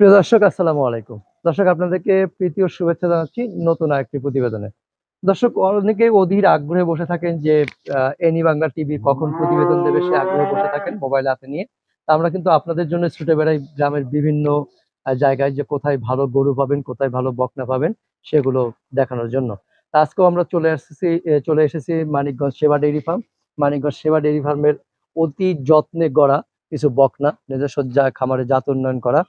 প্রিয় দর্শক, আসসালামু আলাইকুম। দর্শক, আপনাদেরকে প্রীতি ও শুভেচ্ছা জানাচ্ছি নতুন আরেকটি প্রতিবেদনে। দর্শক, অনেকে অধীর আগ্রহে বসে থাকেন যে এনি বাংলা টিভি কখন প্রতিবেদন দেবে, সে আগ্রহে বসে থাকেন মোবাইল হাতে নিয়ে। আমরা কিন্তু আপনাদের জন্য ছুটে বেড়াই গ্রামের বিভিন্ন জায়গায় যে কোথায় ভালো গরু পাবেন, কোথায় ভালো বকনা পাবেন, সেগুলো দেখানোর জন্য। আজকেও আমরা চলে এসেছি চলে এসেছি মানিকগঞ্জ সেবা ডেইরি ফার্ম। মানিকগঞ্জ সেবা ডেইরি ফার্মের অতি যত্নে গড়া কিছু বকনা যা খামারে জাত উন্নয়ন করা।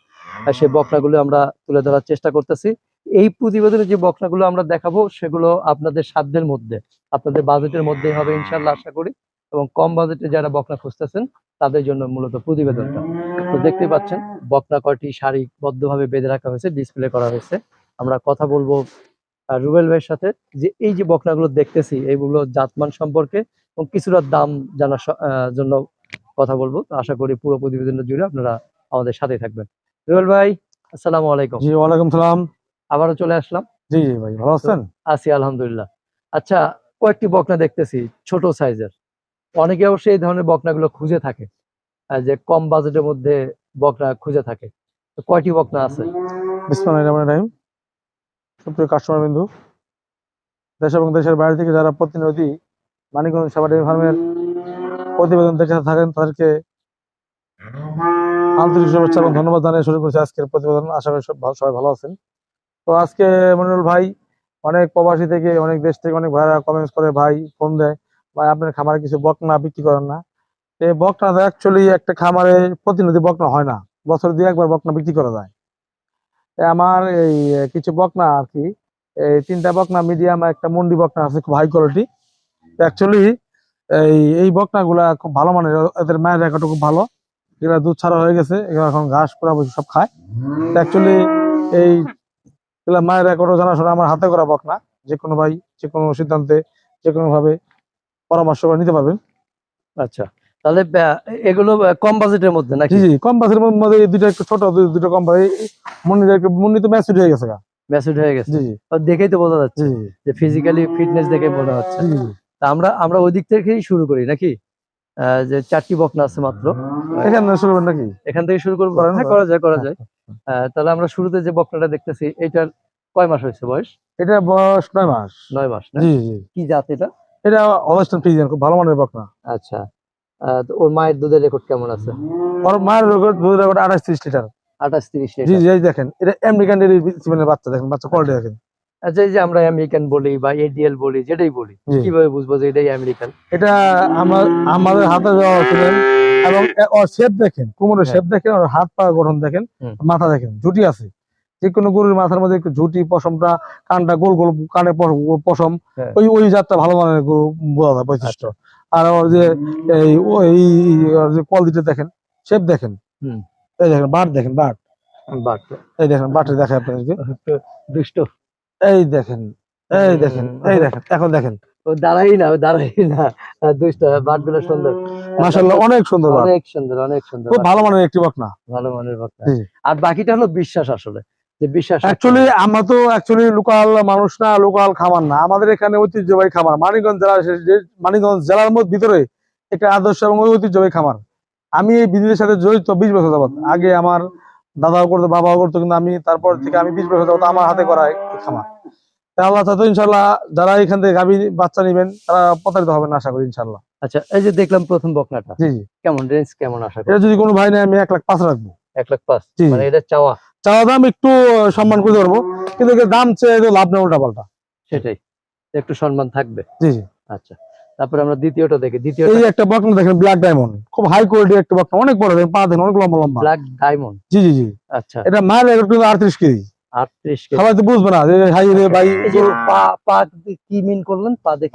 সেই বকনাগুলো আমরা তুলে ধরার চেষ্টা করতেছি। এই প্রতিবেদনে যে বকনাগুলো আমরা দেখাবো, সেগুলো আপনাদের সাধ্যের মধ্যে, আপনাদের বাজেটের মধ্যেই হবে ইনশাল্লাহ আশা করি। এবং কম বাজেটে যারা বকনা খুঁজতেছেন, তাদের জন্য মূলত প্রতিবেদনটা। তো দেখতে পাচ্ছেন, বকনা কয়টি সারিবদ্ধভাবে বেঁধে রাখা হয়েছে ডিসপ্লে করা হয়েছে। আমরা কথা বলব রুবেল ভাইয়ের সাথে যে এই যে বকনাগুলো দেখতেছি এইগুলো জাতমান সম্পর্কে এবং কিছুটা দাম জানার জন্য কথা বলব। তো আশা করি পুরো প্রতিবেদনটা জুড়ে আপনারা আমাদের সাথে থাকবেন। রুবেল ভাই আসসালামু আলাইকুম। জি ওয়ালাইকুম সালাম। আবারও চলে আসলাম। জি জি ভাই ভালো আছেন? আছি আলহামদুলিল্লাহ। আচ্ছা কয়েকটি বকনা দেখতেছি ছোট সাইজের। অনেকে অবশ্যই এই ধরনের বকনাগুলো খুঁজে থাকে যে কম বাজেটের মধ্যে বকনা খুঁজে থাকে। কয়টি বকনা আছে? কাস্টমার বিন্দু দেশ এবং দেশের বাইরে থেকে যারা প্রতিনিধি মানিকগঞ্জ সাবাডি ফার্মের প্রতিবেদন দেখে থাকেন, তাদেরকে আন্তরিক শুভেচ্ছা এবং ধন্যবাদ জানিয়ে শুরু করছি আজকের প্রতিবেদন। আশা করি সব সবাই ভালো আছেন। তো আজকে মনিরুল ভাই অনেক প্রবাসী থেকে, অনেক দেশ থেকে অনেক ভাইরা কমেন্টস করে, ভাই ফোন দেয়, ভাই আপনার খামারে কিছু বকনা বিক্রি করেন না। এই বকনা অ্যাকচুয়ালি একটা খামারে প্রতিনিধি বকনা হয় না, বছর দুই একবার বকনা বিক্রি করা যায়। আমার এই কিছু বকনা আর কি, এই তিনটা বকনা মিডিয়াম, একটা মন্ডি বকনা আছে, খুব হাই কোয়ালিটি অ্যাকচুয়ালি এই এই বকনা গুলা খুব ভালো মানের। এদের মায়ের রেখাটা খুব ভালো। এগুলা দুধ ছাড়া হয়ে গেছে। এগুলো এখন ঘাস পুরা বসে সব খায়। অ্যাকচুয়ালি এই এগুলা মায়ের রেকর্ডও জানাশোনা আমার হাতে করা বকনা। যে কোনো ভাই যে কোনো সিদ্ধান্তে যে কোনো ভাবে পরামর্শ করে নিতে পারবেন। আচ্ছা। তাহলে এগুলো কম বাজেটের মধ্যে নাকি? জি কম বাসের মধ্যে এই দুইটা একটু ছোট দুটো কম বাস মুন্নি তো ম্যাচুড হয়ে গেছে। ম্যাচুড হয়ে গেছে। জি দেখেই তো বোঝা যাচ্ছে যে ফিজিক্যালি ফিটনেস দেখে বোঝা যাচ্ছে। তা আমরা আমরা ওই দিক থেকেই শুরু করি নাকি? যে চারটি বকনা আছে মাত্র। এখানে শুরু করবেন নাকি? এখান থেকে শুরু করব। হ্যাঁ করা যায় করা যায়। আহ, তাহলে আমরা শুরুতে যে বকনাটা দেখতেছি এটার কয় মাস হয়েছে বয়স? এটা বয়স নয় মাস। নয় মাস জি জি। কি জাত এটা? এটা অবস্থান ফ্রিজিয়ান খুব ভালো মানের বকনা। আচ্ছা। তো ওর মায়ের দুধের রেকর্ড কেমন আছে? ওর মায়ের রেকর্ড দুধ রেকর্ড আঠাশ ত্রিশ লিটার। আঠাশ তিরিশ জি জি দেখেন এটা আমেরিকান ডেরি বাচ্চা দেখেন বাচ্চা কোয়ালিটি দেখেন। আচ্ছা এই যে আমরা আমেরিকান বলি বা এডিএল বলি যেটাই বলি। কীভাবে বুঝব যে এটাই আমেরিকান? এটা আমার আমাদের হাতে দেওয়া ছিলেন এবং ওর শেপ দেখেন কোমরের হ্যাঁ। শেপ দেখেন ওর হাত পা গঠন দেখেন মাথা দেখেন ঝুটি আছে। যে কোনো গরুর মাথার মধ্যে একটু ঝুটি পশমটা কানটা গোল গোল কানে পশম হ্যাঁ। ওই ওই জাতটা ভালো মানের গরু বোঝা যায় বৈশিষ্ট্য। আর ওর যে এই ওই ওর যে কোয়ালিটি দেখেন শেপ দেখেন। এই দেখেন বাট দেখেন বাট। বাট। এই দেখেন বাটে দেখে আপনাদেরকে। দুষ্ট। এই দেখেন এই দেখেন এই দেখেন এখন দেখেন। ও দাঁড়াই না দাঁড়াই না। আহ, বাটগুলো সুন্দর। মাশাআল্লাহ অনেক সুন্দর অনেক সুন্দর অনেক সুন্দর খুব ভালো মানের একটি বকনা ভালো মানের বাচ্চা আর বাকিটা হলো বিশ্বাস আসলে যে বিশ্বাস অ্যাকচুয়ালি আমরা তো অ্যাকচুয়ালি লোকাল মানুষ না লোকাল খামার না। আমাদের এখানে ঐতিহ্যবাহী খামার। মানিকগঞ্জ জেলা যে- মানিকগঞ্জ জেলার মধ্যে ভিতরে একটা আদর্শ এবং ঐতিহ্যবাহী খামার। আমি এই বিজনেসের সাথে জড়িত বিশ বছর যাবত আগে আমার দাদাও করতো বাবাও করতো কিন্তু আমি তারপর থেকে আমি বিশ বছর যাবত আমার হাতে করা এই খামার। আল্লাহ তো ইনশাল্লাহ যারা এখান থেকে গাভী বাচ্চা নিবেন তারা প্রতারিত হবেন আশা করি ইনশাল্লাহ। আচ্ছা এই যে দেখলাম প্রথম বকনাটা জি জি। কেমন রেঞ্জ কেমন আশা করি এটা যদি কোনো ভাই নেয় আমি এক লাখ পাঁচ রাখব। এক লাখ পাঁচ মানে এটা চাওয়া। চাওয়া দাম একটু সম্মান করতে পারব কিন্তু দাম চেয়ে লাভ নেই উল্টা পাল্টা। সেটাই একটু সম্মান থাকবে। জি জি। আচ্ছা। তারপরে আমরা দ্বিতীয়টা দেখি দ্বিতীয়টা এই একটা বকনা দেখেন ব্ল্যাক ডায়মন্ড খুব হাই কোয়ালিটি একটা বকনা অনেক বড় দেখেন পা দেখেন অনেক লম্বা লম্বা। ব্ল্যাক ডায়মন্ড জি জি জি। আচ্ছা। এটা মায়ের রেকর্ড কিন্তু আটত্রিশ কেজি। আটত্রিশ কেজি। সবাই তো বুঝবে না যে হাই রে ভাই পা পা কি মিন করলেন? পা দেখি।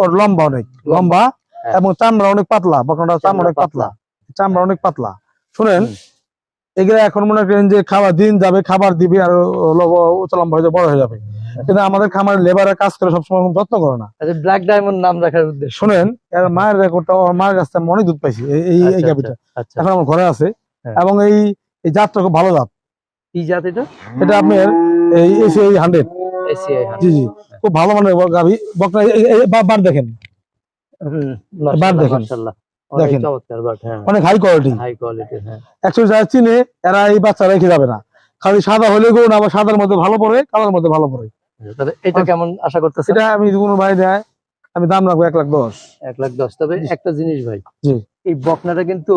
ওর লম্বা অনেক লম্বা। হ্যাঁ। এবং চামড়া অনেক পাতলা বকনাটা চামড়া অনেক পাতলা। চামড়া অনেক পাতলা। শুনেন। এগুলা এখন মনে করেন যে খাবার দিন যাবে খাবার দিবে আর লম্বা হয়ে যাবে, বড় হয়ে যাবে। কিন্তু আমাদের খামারের লেবারের কাজ করে সবসময় যত্ন করে না। আচ্ছা ব্ল্যাক ডায়মন্ড নাম রাখার উদ্দেশ্য। শুনেন মায়ের রেকর্ডটা মায়ের কাছ থেকে অনেক দুধ পাইছি এই এই- এই আচ্ছা, গাভিটা আচ্ছা এখন আমার ঘরে আছে হ্যাঁ। এবং এই এই জাতটা খুব ভালো জাত। কি জাত এটা? এটা আপনার এই এসিআই হান্ড্রেড এসিআই জি জি। খুব ভালো মানের গাভি। বকনা এই- এই- এই বা- বার দেখেন। বাট দেখেন। দেখেন। হ্যাঁ। অনেক হাই কোয়ালিটি হাই কোয়ালিটি হ্যাঁ। একচুয়ালি যারা চিনে এরা এই বাচ্চা রেখে যাবে না। খালি সাদা হলে না আবার সাদার মধ্যে ভালো পড়ে কালার মধ্যে ভালো পড়ে। এটা কেমন আশা করতেছেন? আমি কোনো ভাই দেয় আমি দাম রাখব এক লাখ দশ। এক লাখ দশ। তবে একটা জিনিস ভাই এই বকনাটা কিন্তু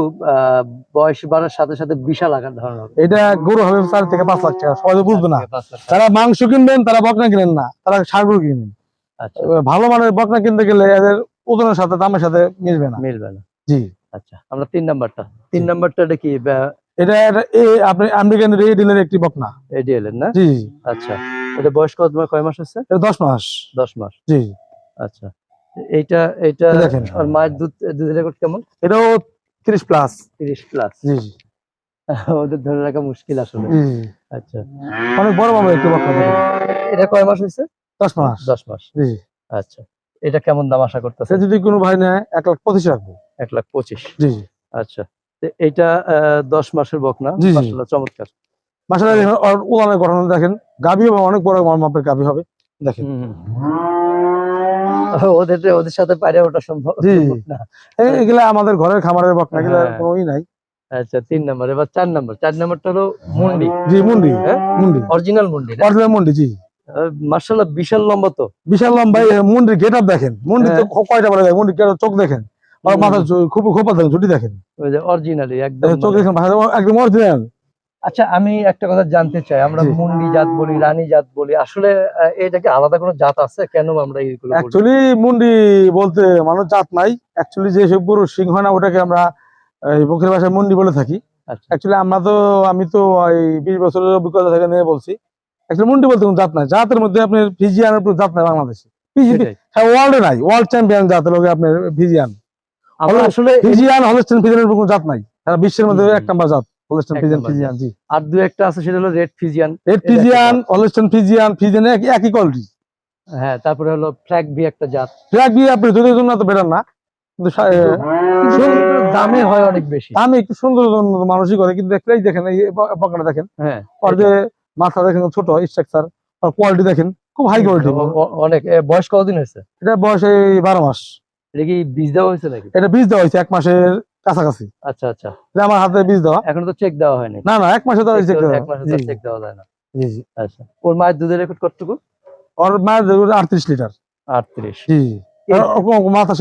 বয়স বাড়ার সাথে সাথে বিশাল আকার ধারণ হবে। এটা গরু হবে চার থেকে পাঁচ লাখ টাকা সবাই বুঝবে না। যারা মাংস কিনবেন তারা বকনা কিনেন না তারা গরু কিনেন। আচ্ছা। ভালো মানের বকনা কিনতে গেলে এদের ওজনের সাথে দামের সাথে মিলবে না। মিলবে না। জি। আচ্ছা আমরা তিন নাম্বারটা। তিন। নাম্বারটা এটা কি এটা আপনি আমেরিকান রেডিলের একটি বকনা। এডিএল এর না? জি। আচ্ছা। এটা বয়স কত কয় মাস হচ্ছে এটা দশ মাস। দশ মাস। জি। আচ্ছা। এইটা এইটা দেখেন। আর মায়ের দুধ দুধের রেকর্ড কেমন? এটাও তিরিশ প্লাস। তিরিশ প্লাস। জি জি। ওদের ধরে রাখা মুশকিল আসলে। আচ্ছা। অনেক বড় বড় একটি এটা কয় মাস হয়েছে? দশ মাস। দশ মাস। জি। আচ্ছা। এটা কেমন দাম আশা করতেছে যদি কোনো ভাই নেয় এক লাখ পঁচিশ রাখব। এক লাখ পঁচিশ। জি আচ্ছা। তো এইটা আহ, দশ মাসের বকনা। জি, জি। চমৎকার। মাসালা দেখেন উলানের গঠন দেখেন গাভী হবে অনেক বড় মাপের গাভী হবে। দেখেন। ওদের ওদের সাথে পারে ওটা সম্ভব জি। এগুলা আমাদের ঘরের খামারের এগুলা হ্যাঁ। নাই। আচ্ছা তিন নাম্বার। এবার চার নাম্বার। চার নাম্বারটা হলো মুন্ডি। জি মুন্ডি। হ্যাঁ? মুন্ডি। অরিজিনাল মুন্ডি অরিজিনাল মুন্ডি জি। মার্শাল্লাহ বিশাল লম্বা তো। বিশাল লম্বা মুন্ডির গেট আপ দেখেন। মুন্ডি তো হ্যাঁ। কয়টা বলে মুন্ডি চোখ দেখেন। আর মাথা খুব খোপা দেখেন ছুটি দেখেন। অরিজিনালি একদম চোখ দেখেন একদম অরিজিনাল আচ্ছা আমি একটা কথা জানতে চাই। আমরা মুন্ডি জাত বলি রানী জাত বলি আসলে আহ, এটা কি আলাদা কোনো জাত আছে? কেন আমরা এইগুলো অ্যাকচুয়ালি মুন্ডি বলতে মানুষ জাত নাই। অ্যাকচুয়ালি যে সব গরু সিংহ না ওটাকে আমরা এই ভাষায় মুন্ডি বলে থাকি। আচ্ছা। অ্যাকচুয়ালি আমরা তো আমি তো এই বিশ বছরের অভিজ্ঞতা থেকে নিয়ে বলছি। অ্যাকচুয়ালি মুন্ডি বলতে কোনো জাত নাই। জাতের মধ্যে আপনার ফিজিয়ানের উপর জাত নাই বাংলাদেশে। হ্যাঁ ওয়ার্ল্ডে নাই। ওয়ার্ল্ড চ্যাম্পিয়ন জাতের লোকে আপনার ফিজিয়ান। আসলে ফিজিয়ান হলস্টেন ফিজিয়ানের উপর কোনো জাত নাই। সারা বিশ্বের মধ্যে। এক নাম্বার জাত। হলস্টেন ফিজিয়ান ফিজিয়ান জি। আর দু একটা আছে সেটা হলো red Friesian red Friesian Holstein Friesian Friesian একই কোয়ালিটি হ্যাঁ তারপরে হলো ফ্ল্যাগ বি একটা জাত। ট্র্যাক দিয়ে আপনি দুধের জন্য তো বেটার না। কিন্তু দামে হয় অনেক বেশি। আমি একটু সুন্দর মানুষই করে কিন্তু দেখলেই দেখেন এই পকেটে দেখেন। হ্যাঁ আর যে মাথা দেখেন ছোট স্ট্রাকচার আর কোয়ালিটি দেখেন খুব হাই কোয়ালিটি অনেক। বয়স কতদিন হয়েছে? এটা বয়স এই বারো মাস। এটা কি বীজ দেওয়া হয়েছে নাকি? এটা বীজ দেওয়া হয়েছে এক মাসের কাছাকাছি। আচ্ছা আচ্ছা। আমার হাতে বীজ দেওয়া। এখন তো চেক দেওয়া হয়নি। না না এক মাসে দেওয়া এক মাসে জি, চেক দেওয়া যায় না। জি জি আচ্ছা। ওর মায়ের দুধের রেকর্ড কতটুকু? ওর মায়ের দেখুন আটত্রিশ লিটার। আটত্রিশ। জি মাথা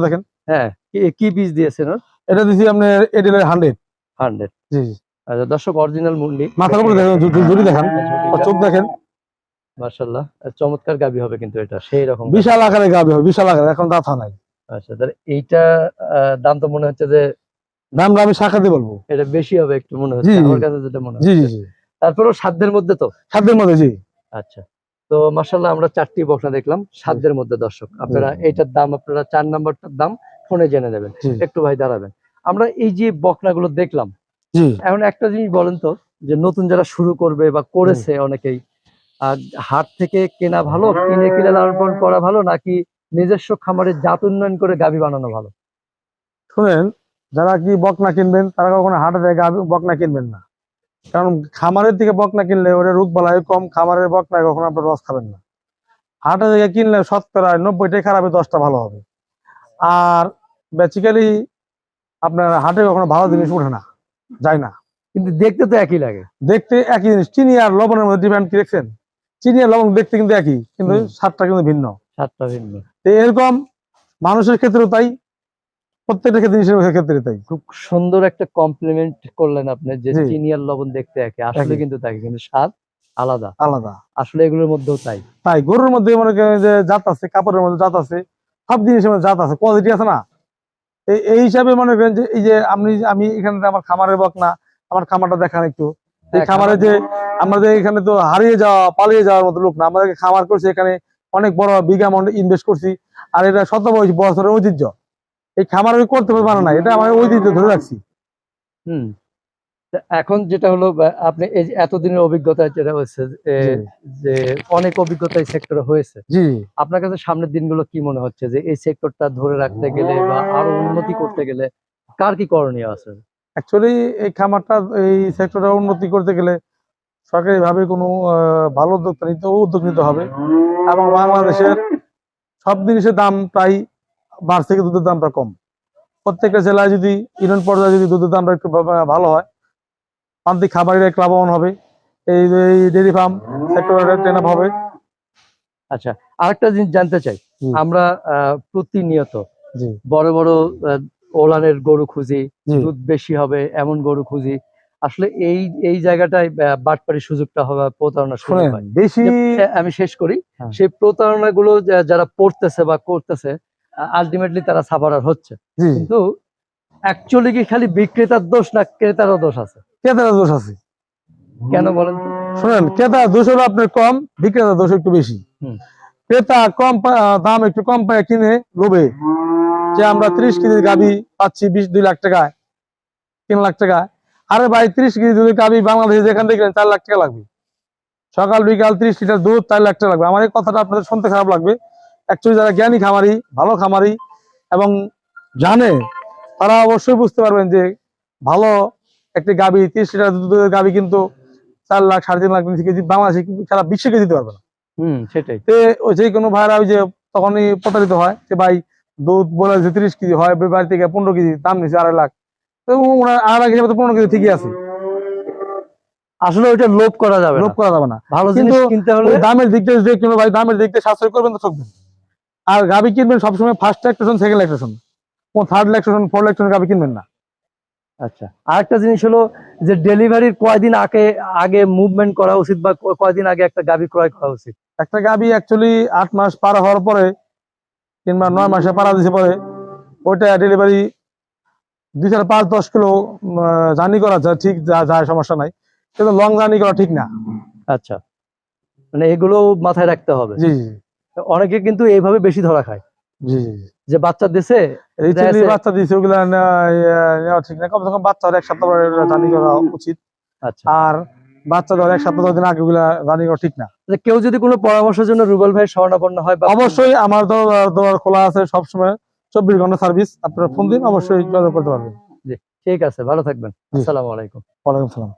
দেখেন। হ্যাঁ কি- বীজ দিয়েছেন ওর? এটা দিছি আপনার এডিলের হান্ড্রেড হান্ড্রেড জি জি। আচ্ছা দর্শক অরিজিনাল মুন্ডি মাথার উপরে দেখেন জুড়ি দেখেন। আর চোখ দেখেন। মার্শাল্লাহ চমৎকার গাবি হবে কিন্তু এটা সেই রকম বিশাল আকারে গাবি হবে বিশাল আকারে এখন দাঁত নাই আচ্ছা তাহলে এইটা দাম তো মনে হচ্ছে যে দামটা আমি শাখাতে বলব। এটা বেশি হবে একটু মনে হচ্ছে। আমার কাছে যেটা মনে হচ্ছে জি জি। তারপরেও সাধ্যের মধ্যে তো? সাধ্যের মধ্যে জি। আচ্ছা তো মার্শাল্লাহ আমরা চারটি বকনা দেখলাম সাধ্যের মধ্যে দর্শক। আপনারা এইটার দাম আপনারা চার নাম্বারটার দাম ফোনে জেনে নেবেন একটু ভাই দাঁড়াবেন। আমরা এই যে বকনাগুলো দেখলাম জি। এখন একটা জিনিস বলেন তো যে নতুন যারা শুরু করবে বা করেছে অনেকেই আর হাট থেকে কেনা ভালো কিনে কিনে লালন পালন করা ভালো নাকি নিজস্ব খামারের জাত উন্নয়ন করে গাবি বানানো ভালো। শুনেন যারা কি বকনা কিনবেন তারা কখনো হাটে থেকে গাভী- বকনা কিনবেন না। কারণ খামারের থেকে বকনা কিনলে ওটা রোগ বালাই কম খামারের বকনায় কখনো আপনার রস খাবেন না। হাটে থেকে কিনলে শতকরা নব্বইটাই খারাপ দশটা ভালো হবে। আর বেসিক্যালি আপনার হাটে কখনো ভালো জিনিস ওঠে না যায় না। কিন্তু দেখতে তো একই লাগে। দেখতে একই জিনিস চিনি আর লবণের মধ্যে ডিফারেন্ট কি দেখছেন? চিনি আর লবণ দেখতে কিন্তু একই কিন্তু। স্বাদটা কিন্তু ভিন্ন। সাতটা ভিন্ন। এরকম মানুষের ক্ষেত্রেও তাই প্রত্যেকটা জিনিসের ক্ষেত্রে তাই। খুব সুন্দর একটা কমপ্লিমেন্ট করলেন আপনি যে জি। চিনি আর লবণ দেখতে একই আসলে কিন্তু তাই কিন্তু স্বাদ আলাদা। আলাদা। আসলে এগুলোর মধ্যেও তাই। তাই গরুর মধ্যে মনে করেন যে জাত আছে কাপড়ের মধ্যে জাত আছে সব জিনিসের মধ্যে জাত আছে কোয়ালিটি আছে না? এই হিসাবে মনে করেন যে এই যে আপনি আমি এখানে আমার খামারের বক না আমার খামারটা দেখান একটু। এই খামারে যে আমাদের এখানে তো হারিয়ে যাওয়া পালিয়ে যাওয়ার মতো লোক না আমাদেরকে খামার করছে এখানে অনেক বড় বিঘা অ্যামাউন্ট ইনভেস্ট করছি। আর এটা শত বছরের ঐতিহ্য। এই খামার আমি করতে পারব না এটা আমার ঐতিহ্য ধরে রাখছি। হুম। এখন যেটা হলো আপনি এই এতদিনের অভিজ্ঞতা যেটা জি। যে অনেক অভিজ্ঞতা এই সেক্টরে হয়েছে। আপনার কাছে সামনের দিনগুলো কি মনে হচ্ছে যে এই সেক্টরটা ধরে রাখতে গেলে বা আরও উন্নতি করতে গেলে কার কি করণীয় আছে? অ্যাকচুয়ালি এই খামারটা এই সেক্টরটা উন্নতি করতে গেলে সরকারি ভাবে কোনো ভালো উদ্যোগ নিতে উদ্যোগ নিতে হবে। এবং বাংলাদেশের সব জিনিসের দাম প্রায় বাড়ছে থেকে দুধের দামটা কম। প্রত্যেকটা জেলায় যদি ইউনিয়ন পর্যায়ে যদি দুধের দামটা একটু ভালো হয় প্রান্তিক খাবারের এক লাভবান হবে। এই এই ডেরি ফার্ম সেক্টরে ট্রেন আপ হবে। আচ্ছা আরেকটা জিনিস জানতে চাই। আমরা প্রতিনিয়ত বড় বড় ওলানের গরু খুঁজি দুধ বেশি হবে এমন গরু খুঁজি আসলে এই এই জায়গাটায় বাটপাড়ির সুযোগটা হবে প্রতারণা শুনেন হয় বেশি আমি শেষ করি। হ্যাঁ। সেই প্রতারণা গুলো যারা পড়তেছে বা করতেছে আলটিমেটলি তারা সাফারার হচ্ছে। কিন্তু অ্যাকচুয়ালি কি খালি বিক্রেতার দোষ না ক্রেতারও দোষ আছে? ক্রেতার দোষ আছে। কেন বলেন? শুনেন ক্রেতা দোষ হলো আপনার কম বিক্রেতার দোষ একটু বেশি। ক্রেতা কম দাম একটু কম পায় কিনে লোভে। যে আমরা ত্রিশ কেজি গাবি পাচ্ছি বিশ দুই লাখ টাকায় তিন লাখ টাকা আরে ভাই ত্রিশ কেজি দুধের গাবি বাংলাদেশে যেখান থেকে চার লাখ টাকা লাগবে। সকাল বিকাল ত্রিশ লিটার দুধ চার লাখ টাকা লাগবে। আমার এই কথাটা আপনাদের শুনতে খারাপ লাগবে। অ্যাকচুয়ালি যারা জ্ঞানী খামারি ভালো খামারি এবং জানে তারা অবশ্যই বুঝতে পারবেন যে ভালো একটি গাবি ত্রিশ লিটার দুধের গাবি কিন্তু চার লাখ সাড়ে তিন লাখ কেজি বাংলাদেশে কিন্তু সারা বিশ্বে কেজি দিতে পারবে না। হুম সেটাই। ওই যে কোনো ভাইরা ওই যে তখনই প্রতারিত হয় যে ভাই দুধ বলে যে তিরিশ কেজি হয় বাড়ি থেকে পনেরো কেজি দাম নিচ্ছে আড়াই লাখ। তো ওনার আড়াই লাখ হিসাবে তো পনেরো কেজি ঠিকই আছে। আসলে ওইটা লোভ করা যাবে লোভ করা যাবে না। ভালো জিনিস কিনতে হলে দামের দিক দিয়ে যদি কোনো ভাই দামের দিক দিয়ে সাশ্রয় করবেন তো ঠকবেন। আর গাবি কিনবেন সবসময় ফার্স্ট ল্যাকটেশন সেকেন্ড ল্যাকটেশন কোন থার্ড ল্যাকটেশন ফোর্থ ল্যাকটেশন গাবি কিনবেন না। আচ্ছা আরেকটা জিনিস হলো যে ডেলিভারির কয়দিন আগে আগে মুভমেন্ট করা উচিত বা কয়দিন আগে একটা গাভি ক্রয় করা উচিত? একটা গাবি অ্যাকচুয়ালি আট মাস পার হওয়ার পরে কিংবা নয় মাসে পারা দিছে পরে ওইটা ডেলিভারি দুই চার পাঁচ দশ কিলো জার্নি করা যায় ঠিক যায় সমস্যা নাই। কিন্তু লং জার্নি করা ঠিক না। আচ্ছা। মানে এগুলো মাথায় রাখতে হবে। জি জি অনেকে কিন্তু এইভাবে বেশি ধরা খায়। জি জি যে বাচ্চা রিসেন্টলি বাচ্চা দিয়েছে ওগুলা নেওয়া ঠিক না। কমসে কম বাচ্চা এক সপ্তাহ পরে জার্নি করা উচিত। আচ্ছা। আর বাচ্চা ধর এক সপ্তাহ দিন আগে ওগুলা জার্নি করা ঠিক না। কেউ যদি কোনো পরামর্শের জন্য রুবেল ভাই স্বর্ণাপন্ন হয় অবশ্যই আমার দোয়ার খোলা আছে সবসময়। চব্বিশ ঘণ্টা সার্ভিস আপনারা ফোন দিন অবশ্যই যোগাযোগ করতে পারবেন। জি ঠিক আছে ভালো থাকবেন। আসসালামু আলাইকুম। ওয়ালাইকুম সালাম।